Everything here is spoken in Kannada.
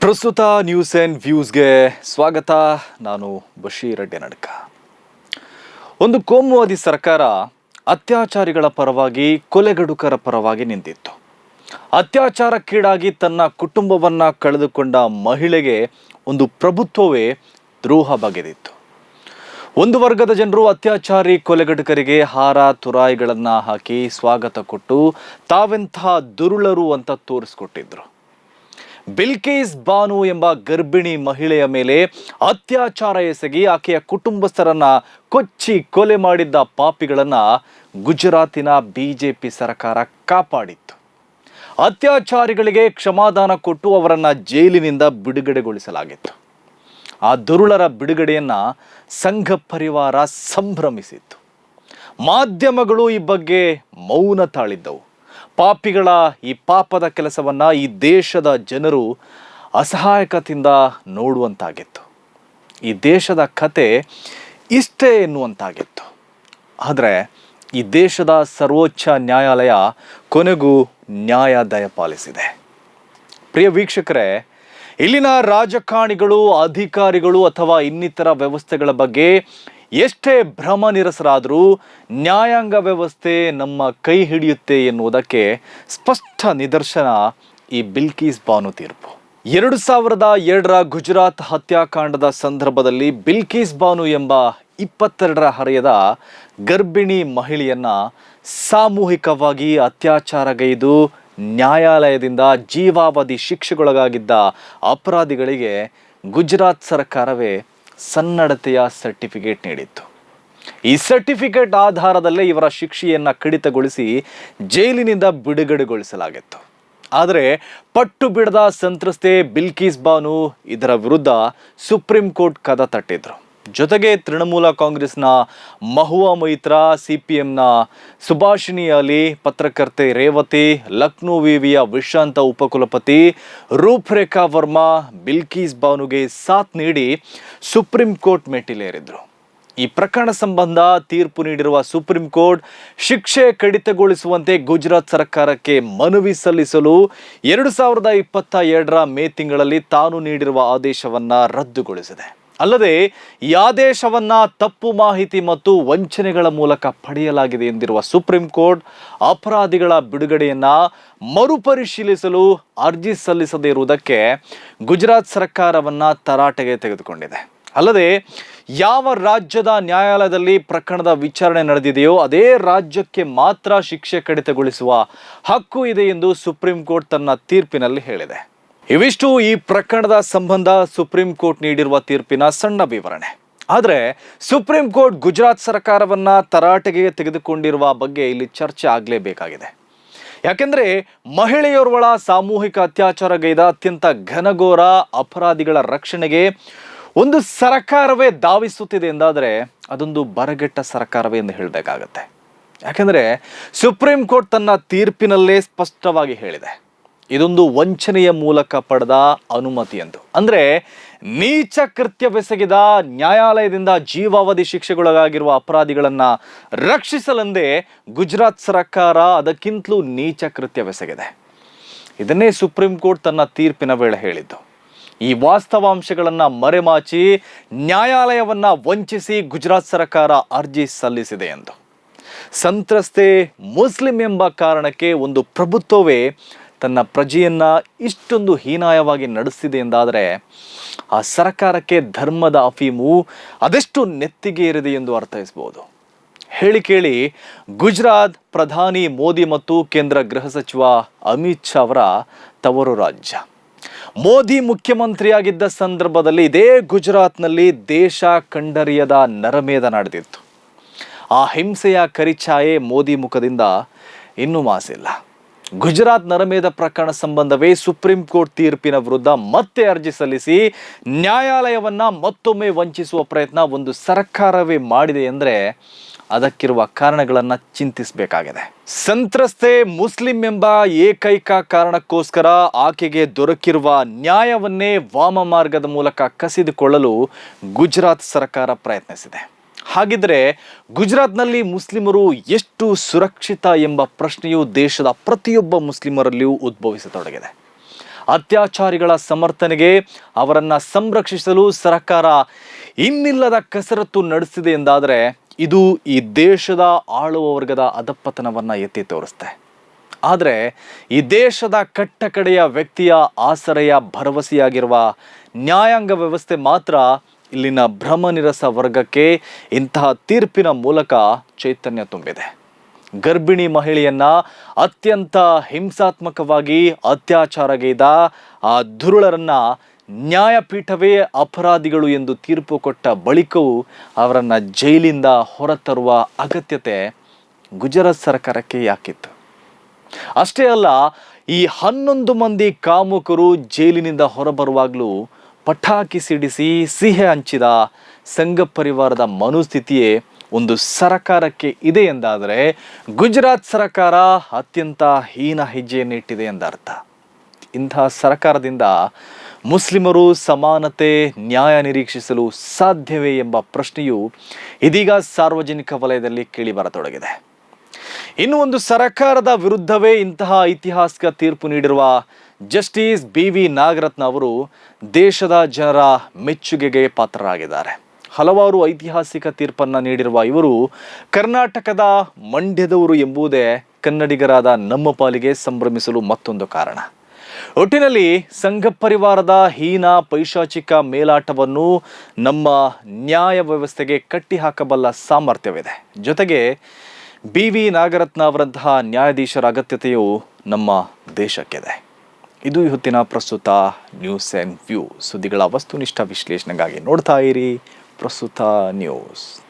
ಪ್ರಸ್ತುತ ನ್ಯೂಸ್ ಆ್ಯಂಡ್ ವ್ಯೂಸ್ಗೆ ಸ್ವಾಗತ. ನಾನು ಬಶೀರ್ ನಡ್ಕ. ಒಂದು ಕೋಮುವಾದಿ ಸರ್ಕಾರ ಅತ್ಯಾಚಾರಿಗಳ ಪರವಾಗಿ, ಕೊಲೆಗಡುಕರ ಪರವಾಗಿ ನಿಂತಿತ್ತು. ಅತ್ಯಾಚಾರಕ್ಕೀಡಾಗಿ ತನ್ನ ಕುಟುಂಬವನ್ನು ಕಳೆದುಕೊಂಡ ಮಹಿಳೆಗೆ ಒಂದು ಪ್ರಭುತ್ವವೇ ದ್ರೋಹ ಬಗೆದಿತ್ತು. ಒಂದು ವರ್ಗದ ಜನರು ಅತ್ಯಾಚಾರಿ, ಕೊಲೆಗಡುಕರಿಗೆ ಹಾರ, ತುರಾಯಿಗಳನ್ನು ಹಾಕಿ ಸ್ವಾಗತ ಕೊಟ್ಟು ತಾವೆಂಥ ದುರುಳರು ಅಂತ ತೋರಿಸ್ಕೊಟ್ಟಿದ್ರು. ಬಿಲ್ಕೇಸ್ ಬಾನು ಎಂಬ ಗರ್ಭಿಣಿ ಮಹಿಳೆಯ ಮೇಲೆ ಅತ್ಯಾಚಾರ ಎಸಗಿ ಆಕೆಯ ಕುಟುಂಬಸ್ಥರನ್ನ ಕೊಚ್ಚಿ ಕೊಲೆ ಮಾಡಿದ್ದ ಪಾಪಿಗಳನ್ನ ಗುಜರಾತಿನ ಬಿಜೆಪಿ ಸರ್ಕಾರ ಕಾಪಾಡಿತ್ತು. ಅತ್ಯಾಚಾರಿಗಳಿಗೆ ಕ್ಷಮಾದಾನ ಕೊಟ್ಟು ಅವರನ್ನು ಜೈಲಿನಿಂದ ಬಿಡುಗಡೆಗೊಳಿಸಲಾಗಿತ್ತು. ಆ ದುರುಳರ ಬಿಡುಗಡೆಯನ್ನ ಸಂಘ ಪರಿವಾರ ಸಂಭ್ರಮಿಸಿತ್ತು. ಮಾಧ್ಯಮಗಳು ಈ ಬಗ್ಗೆ ಮೌನ ತಾಳಿದ್ದವು. ಪಾಪಿಗಳ ಈ ಪಾಪದ ಕೆಲಸವನ್ನ ಈ ದೇಶದ ಜನರು ಅಸಹಾಯಕತೆಯಿಂದ ನೋಡುವಂತಾಗಿತ್ತು. ಈ ದೇಶದ ಕತೆ ಇಷ್ಟೇ ಎನ್ನುವಂತಾಗಿತ್ತು. ಆದರೆ ಈ ದೇಶದ ಸರ್ವೋಚ್ಚ ನ್ಯಾಯಾಲಯ ಕೊನೆಗೂ ನ್ಯಾಯ ದಯಪಾಲಿಸಿದೆ ಪ್ರಿಯ ವೀಕ್ಷಕರೇ, ಇಲ್ಲಿನ ರಾಜಕಾರಣಿಗಳು ಅಧಿಕಾರಿಗಳು ಅಥವಾ ಇನ್ನಿತರ ವ್ಯವಸ್ಥೆಗಳ ಬಗ್ಗೆ ಎಷ್ಟೇ ಭ್ರಮ ನಿರಸರಾದರೂ ನ್ಯಾಯಾಂಗ ವ್ಯವಸ್ಥೆ ನಮ್ಮ ಕೈ ಹಿಡಿಯುತ್ತೆ ಎನ್ನುವುದಕ್ಕೆ ಸ್ಪಷ್ಟ ನಿದರ್ಶನ ಈ ಬಿಲ್ಕೀಸ್ ಬಾನು ತೀರ್ಪು. ಎರಡು ಸಾವಿರದ ಎರಡರ ಗುಜರಾತ್ ಹತ್ಯಾಕಾಂಡದ ಸಂದರ್ಭದಲ್ಲಿ ಬಿಲ್ಕೀಸ್ ಬಾನು ಎಂಬ ಇಪ್ಪತ್ತೆರಡರ ಹರೆಯದ ಗರ್ಭಿಣಿ ಮಹಿಳೆಯನ್ನ ಸಾಮೂಹಿಕವಾಗಿ ಅತ್ಯಾಚಾರಗೈದು ನ್ಯಾಯಾಲಯದಿಂದ ಜೀವಾವಧಿ ಶಿಕ್ಷೆಗೊಳಗಾಗಿದ್ದ ಅಪರಾಧಿಗಳಿಗೆ ಗುಜರಾತ್ ಸರ್ಕಾರವೇ ಸನ್ನಡತೆಯ ಸರ್ಟಿಫಿಕೇಟ್ ನೀಡಿತ್ತು. ಈ ಸರ್ಟಿಫಿಕೇಟ್ ಆಧಾರದಲ್ಲೇ ಇವರ ಶಿಕ್ಷೆಯನ್ನು ಕಡಿತಗೊಳಿಸಿ ಜೈಲಿನಿಂದ ಬಿಡುಗಡೆಗೊಳಿಸಲಾಗಿತ್ತು. ಆದರೆ ಪಟ್ಟು ಬಿಡದ ಸಂತ್ರಸ್ತೆ ಬಿಲ್ಕೀಸ್ ಬಾನು ಇದರ ವಿರುದ್ಧ ಸುಪ್ರೀಂ ಕೋರ್ಟ್ ಕದ ತಟ್ಟಿದ್ರು. ಜೊತೆಗೆ ತೃಣಮೂಲ ಕಾಂಗ್ರೆಸ್ನ ಮಹುವಾ ಮೈತ್ರಾ ಸಿ ಪಿ ಎಂನ ಸುಭಾಷಿಣಿ ಅಲಿ ಪತ್ರಕರ್ತೆ ರೇವತಿ, ಲಕ್ನೋ ವಿವಿಯ ವಿಶ್ರಾಂತ ಉಪಕುಲಪತಿ ರೂಪ್ರೇಖಾ ವರ್ಮಾ, ಬಿಲ್ಕೀಸ್ ಬಾನುಗೆ ಸಾಥ್ ನೀಡಿ ಸುಪ್ರೀಂ ಕೋರ್ಟ್ ಮೆಟ್ಟಿಲೇರಿದ್ರು. ಈ ಪ್ರಕರಣ ಸಂಬಂಧ ತೀರ್ಪು ನೀಡಿರುವ ಸುಪ್ರೀಂ ಕೋರ್ಟ್ ಶಿಕ್ಷೆ ಕಡಿತಗೊಳಿಸುವಂತೆ ಗುಜರಾತ್ ಸರ್ಕಾರಕ್ಕೆ ಮನವಿ ಸಲ್ಲಿಸಲು ಎರಡು ಸಾವಿರದ ಇಪ್ಪತ್ತ ಎರಡರ ಮೇ ತಿಂಗಳಲ್ಲಿ ತಾನು ನೀಡಿರುವ ಆದೇಶವನ್ನು ರದ್ದುಗೊಳಿಸಿದೆ. ಅಲ್ಲದೆ ಈ ಆದೇಶವನ್ನ ತಪ್ಪು ಮಾಹಿತಿ ಮತ್ತು ವಂಚನೆಗಳ ಮೂಲಕ ಪಡೆಯಲಾಗಿದೆ ಎಂದಿರುವ ಸುಪ್ರೀಂ ಕೋರ್ಟ್, ಅಪರಾಧಿಗಳ ಬಿಡುಗಡೆಯನ್ನ ಮರುಪರಿಶೀಲಿಸಲು ಅರ್ಜಿ ಸಲ್ಲಿಸದೇ ಇರುವುದಕ್ಕೆ ಗುಜರಾತ್ ಸರ್ಕಾರವನ್ನ ತರಾಟೆಗೆ ತೆಗೆದುಕೊಂಡಿದೆ. ಅಲ್ಲದೆ, ಯಾವ ರಾಜ್ಯದ ನ್ಯಾಯಾಲಯದಲ್ಲಿ ಪ್ರಕರಣದ ವಿಚಾರಣೆ ನಡೆದಿದೆಯೋ, ಅದೇ ರಾಜ್ಯಕ್ಕೆ ಮಾತ್ರ ಶಿಕ್ಷೆ ಕಡಿತಗೊಳಿಸುವ ಹಕ್ಕು ಇದೆ ಎಂದು ಸುಪ್ರೀಂ ಕೋರ್ಟ್ ತನ್ನ ತೀರ್ಪಿನಲ್ಲಿ ಹೇಳಿದೆ. ಇವಿಷ್ಟು ಈ ಪ್ರಕರಣದ ಸಂಬಂಧ ಸುಪ್ರೀಂ ಕೋರ್ಟ್ ನೀಡಿರುವ ತೀರ್ಪಿನ ಸಣ್ಣ ವಿವರಣೆ. ಆದರೆ ಸುಪ್ರೀಂ ಕೋರ್ಟ್ ಗುಜರಾತ್ ಸರ್ಕಾರವನ್ನ ತರಾಟೆಗೆ ತೆಗೆದುಕೊಂಡಿರುವ ಬಗ್ಗೆ ಇಲ್ಲಿ ಚರ್ಚೆ ಆಗಲೇಬೇಕಾಗಿದೆ. ಯಾಕೆಂದರೆ ಮಹಿಳೆಯೋರ್ವಳ ಸಾಮೂಹಿಕ ಅತ್ಯಾಚಾರಗೈದ ಅತ್ಯಂತ ಘನಘೋರ ಅಪರಾಧಿಗಳ ರಕ್ಷಣೆಗೆ ಒಂದು ಸರ್ಕಾರವೇ ಧಾವಿಸುತ್ತಿದೆ ಎಂದಾದರೆ ಅದೊಂದು ಬರಗೆಟ್ಟ ಸರ್ಕಾರವೇ ಎಂದು ಹೇಳಬೇಕಾಗತ್ತೆ. ಯಾಕೆಂದರೆ ಸುಪ್ರೀಂ ಕೋರ್ಟ್ ತನ್ನ ತೀರ್ಪಿನಲ್ಲೇ ಸ್ಪಷ್ಟವಾಗಿ ಹೇಳಿದೆ. ಇದೊಂದು ವಂಚನೆಯ ಮೂಲಕ ಪಡೆದ ಅನುಮತಿ ಎಂದು ಅಂದ್ರೆ ನೀಚ ಕೃತ್ಯವೆಸಗಿದ ನ್ಯಾಯಾಲಯದಿಂದ ಜೀವಾವಧಿ ಶಿಕ್ಷೆಗೊಳಗಾಗಿರುವ ಅಪರಾಧಿಗಳನ್ನು ರಕ್ಷಿಸಲೆಂದೇ ಗುಜರಾತ್ ಸರ್ಕಾರ ಅದಕ್ಕಿಂತಲೂ ನೀಚ ಕೃತ್ಯವೆಸಗಿದೆ ಇದನ್ನೇ ಸುಪ್ರೀಂ ಕೋರ್ಟ್ ತನ್ನ ತೀರ್ಪಿನ ವೇಳೆ ಹೇಳಿದ್ದು. ಈ ವಾಸ್ತವಾಂಶಗಳನ್ನು ಮರೆಮಾಚಿ ನ್ಯಾಯಾಲಯವನ್ನ ವಂಚಿಸಿ ಗುಜರಾತ್ ಸರ್ಕಾರ ಅರ್ಜಿ ಸಲ್ಲಿಸಿದೆ ಎಂದು. ಸಂತ್ರಸ್ತೆ ಮುಸ್ಲಿಂ ಎಂಬ ಕಾರಣಕ್ಕೆ ಒಂದು ಪ್ರಭುತ್ವವೇ ತನ್ನ ಪ್ರಜೆಯನ್ನ ಇಷ್ಟೊಂದು ಹೀನಾಯವಾಗಿ ನಡೆಸಿದೆ ಎಂದಾದರೆ ಆ ಸರ್ಕಾರಕ್ಕೆ ಧರ್ಮದ ಅಫೀಮು ಅದೆಷ್ಟು ನೆತ್ತಿಗೆ ಏರಿದೆ ಎಂದು ಅರ್ಥೈಸಬಹುದು. ಹೇಳಿ ಕೇಳಿ ಗುಜರಾತ್ ಪ್ರಧಾನಿ ಮೋದಿ ಮತ್ತು ಕೇಂದ್ರ ಗೃಹ ಸಚಿವ ಅಮಿತ್ ಶಾ ಅವರ ತವರು ರಾಜ್ಯ. ಮೋದಿ ಮುಖ್ಯಮಂತ್ರಿಯಾಗಿದ್ದ ಸಂದರ್ಭದಲ್ಲಿ ಇದೇ ಗುಜರಾತ್ನಲ್ಲಿ ದೇಶ ಕಂಡರಿಯದ ನರಮೇಧ ನಡೆದಿತ್ತು. ಆ ಹಿಂಸೆಯ ಕರಿಛಾಯೆ ಮೋದಿ ಮುಖದಿಂದ ಇನ್ನೂ ಮಾಸಿಲ್ಲ. ಗುಜರಾತ್ ನರಮೇಧ ಪ್ರಕರಣ ಸಂಬಂಧವೇ ಸುಪ್ರೀಂ ಕೋರ್ಟ್ ತೀರ್ಪಿನ ವಿರುದ್ಧ ಮತ್ತೆ ಅರ್ಜಿ ಸಲ್ಲಿಸಿ ನ್ಯಾಯಾಲಯವನ್ನ ಮತ್ತೊಮ್ಮೆ ವಂಚಿಸುವ ಪ್ರಯತ್ನ ಒಂದು ಸರ್ಕಾರವೇ ಮಾಡಿದೆ ಎಂದರೆ ಅದಕ್ಕಿರುವ ಕಾರಣಗಳನ್ನು ಚಿಂತಿಸಬೇಕಾಗಿದೆ. ಸಂತ್ರಸ್ತೆ ಮುಸ್ಲಿಂ ಎಂಬ ಏಕೈಕ ಕಾರಣಕ್ಕೋಸ್ಕರ ಆಕೆಗೆ ದೊರಕಿರುವ ನ್ಯಾಯವನ್ನೇ ವಾಮ ಮಾರ್ಗದ ಮೂಲಕ ಕಸಿದುಕೊಳ್ಳಲು ಗುಜರಾತ್ ಸರ್ಕಾರ ಪ್ರಯತ್ನಿಸಿದೆ. ಹಾಗಿದ್ರೆ ಗುಜರಾತ್ನಲ್ಲಿ ಮುಸ್ಲಿಮರು ಎಷ್ಟು ಸುರಕ್ಷಿತ ಎಂಬ ಪ್ರಶ್ನೆಯು ದೇಶದ ಪ್ರತಿಯೊಬ್ಬ ಮುಸ್ಲಿಮರಲ್ಲಿಯೂ ಉದ್ಭವಿಸತೊಡಗಿದೆ. ಅತ್ಯಾಚಾರಿಗಳ ಸಮರ್ಥನೆಗೆ ಅವರನ್ನು ಸಂರಕ್ಷಿಸಲು ಸರ್ಕಾರ ಇನ್ನಿಲ್ಲದ ಕಸರತ್ತು ನಡೆಸಿದೆ ಎಂದಾದರೆ ಇದು ಈ ದೇಶದ ಆಳುವ ವರ್ಗದ ಅಧಪ್ಪತನವನ್ನು ಎತ್ತಿ ತೋರಿಸ್ತೆ. ಆದರೆ ಈ ದೇಶದ ಕಟ್ಟಕಡೆಯ ವ್ಯಕ್ತಿಯ ಆಸರೆಯ ಭರವಸೆಯಾಗಿರುವ ನ್ಯಾಯಾಂಗ ವ್ಯವಸ್ಥೆ ಮಾತ್ರ ಇಲ್ಲಿನ ಭ್ರಮನಿರಸ ವರ್ಗಕ್ಕೆ ಇಂತಹ ತೀರ್ಪಿನ ಮೂಲಕ ಚೈತನ್ಯ ತುಂಬಿದೆ. ಗರ್ಭಿಣಿ ಮಹಿಳೆಯನ್ನ ಅತ್ಯಂತ ಹಿಂಸಾತ್ಮಕವಾಗಿ ಅತ್ಯಾಚಾರಗೈದ ಆ ದುರುಳರನ್ನ ನ್ಯಾಯಪೀಠವೇ ಅಪರಾಧಿಗಳು ಎಂದು ತೀರ್ಪು ಕೊಟ್ಟ ಬಳಿಕವೂ ಅವರನ್ನು ಜೈಲಿಂದ ಹೊರತರುವ ಅಗತ್ಯತೆ ಗುಜರಾತ್ ಸರ್ಕಾರಕ್ಕೆ ಯಾಕಿತ್ತು. ಅಷ್ಟೇ ಅಲ್ಲ, ಈ ಹನ್ನೊಂದು ಮಂದಿ ಕಾಮುಕರು ಜೈಲಿನಿಂದ ಹೊರಬರುವಾಗಲೂ ಪಟಾಕಿ ಸಿಡಿಸಿ ಸಿಹೆ ಹಂಚಿದ ಸಂಘ ಪರಿವಾರದ ಮನುಸ್ಥಿತಿಯೇ ಒಂದು ಸರಕಾರಕ್ಕೆ ಇದೆ ಎಂದಾದರೆ ಗುಜರಾತ್ ಸರಕಾರ ಅತ್ಯಂತ ಹೀನ ಹೆಜ್ಜೆಯನ್ನಿಟ್ಟಿದೆ ಎಂದರ್ಥ. ಇಂತಹ ಸರಕಾರದಿಂದ ಮುಸ್ಲಿಮರು ಸಮಾನತೆ, ನ್ಯಾಯ ನಿರೀಕ್ಷಿಸಲು ಸಾಧ್ಯವೇ ಎಂಬ ಪ್ರಶ್ನೆಯು ಇದೀಗ ಸಾರ್ವಜನಿಕ ವಲಯದಲ್ಲಿ ಕೇಳಿಬರತೊಡಗಿದೆ ಇನ್ನು ಒಂದು ಸರಕಾರದ ವಿರುದ್ಧವೇ ಇಂತಹ ಐತಿಹಾಸಿಕ ತೀರ್ಪು ನೀಡಿರುವ ಜಸ್ಟಿಸ್ ಬಿ ವಿ ನಾಗರತ್ನ ಅವರು ದೇಶದ ಜನರ ಮೆಚ್ಚುಗೆಗೆ ಪಾತ್ರರಾಗಿದ್ದಾರೆ. ಹಲವಾರು ಐತಿಹಾಸಿಕ ತೀರ್ಪನ್ನು ನೀಡಿರುವ ಇವರು ಕರ್ನಾಟಕದ ಮಂಡ್ಯದವರು ಎಂಬುದೇ ಕನ್ನಡಿಗರಾದ ನಮ್ಮ ಪಾಲಿಗೆ ಸಂಭ್ರಮಿಸಲು ಮತ್ತೊಂದು ಕಾರಣ. ಒಟ್ಟಿನಲ್ಲಿ ಸಂಘ ಪರಿವಾರದ ಹೀನ ಪೈಶಾಚಿಕ ಮೇಲಾಟವನ್ನು ನಮ್ಮ ನ್ಯಾಯ ವ್ಯವಸ್ಥೆಗೆ ಕಟ್ಟಿಹಾಕಬಲ್ಲ ಸಾಮರ್ಥ್ಯವಿದೆ. ಜೊತೆಗೆ ಬಿ ವಿ ನಾಗರತ್ನ ಅವರಂತಹ ನ್ಯಾಯಾಧೀಶರ ಅಗತ್ಯತೆಯು ನಮ್ಮ ದೇಶಕ್ಕಿದೆ. ಇದು ಇವತ್ತಿನ ಪ್ರಸ್ತುತ ನ್ಯೂಸ್ ಆ್ಯಂಡ್ ವ್ಯೂ ಸುದ್ದಿಗಳ ವಸ್ತುನಿಷ್ಠ ವಿಶ್ಲೇಷಣೆಗಾಗಿ ನೋಡ್ತಾ ಇರಿ ಪ್ರಸ್ತುತ ನ್ಯೂಸ್.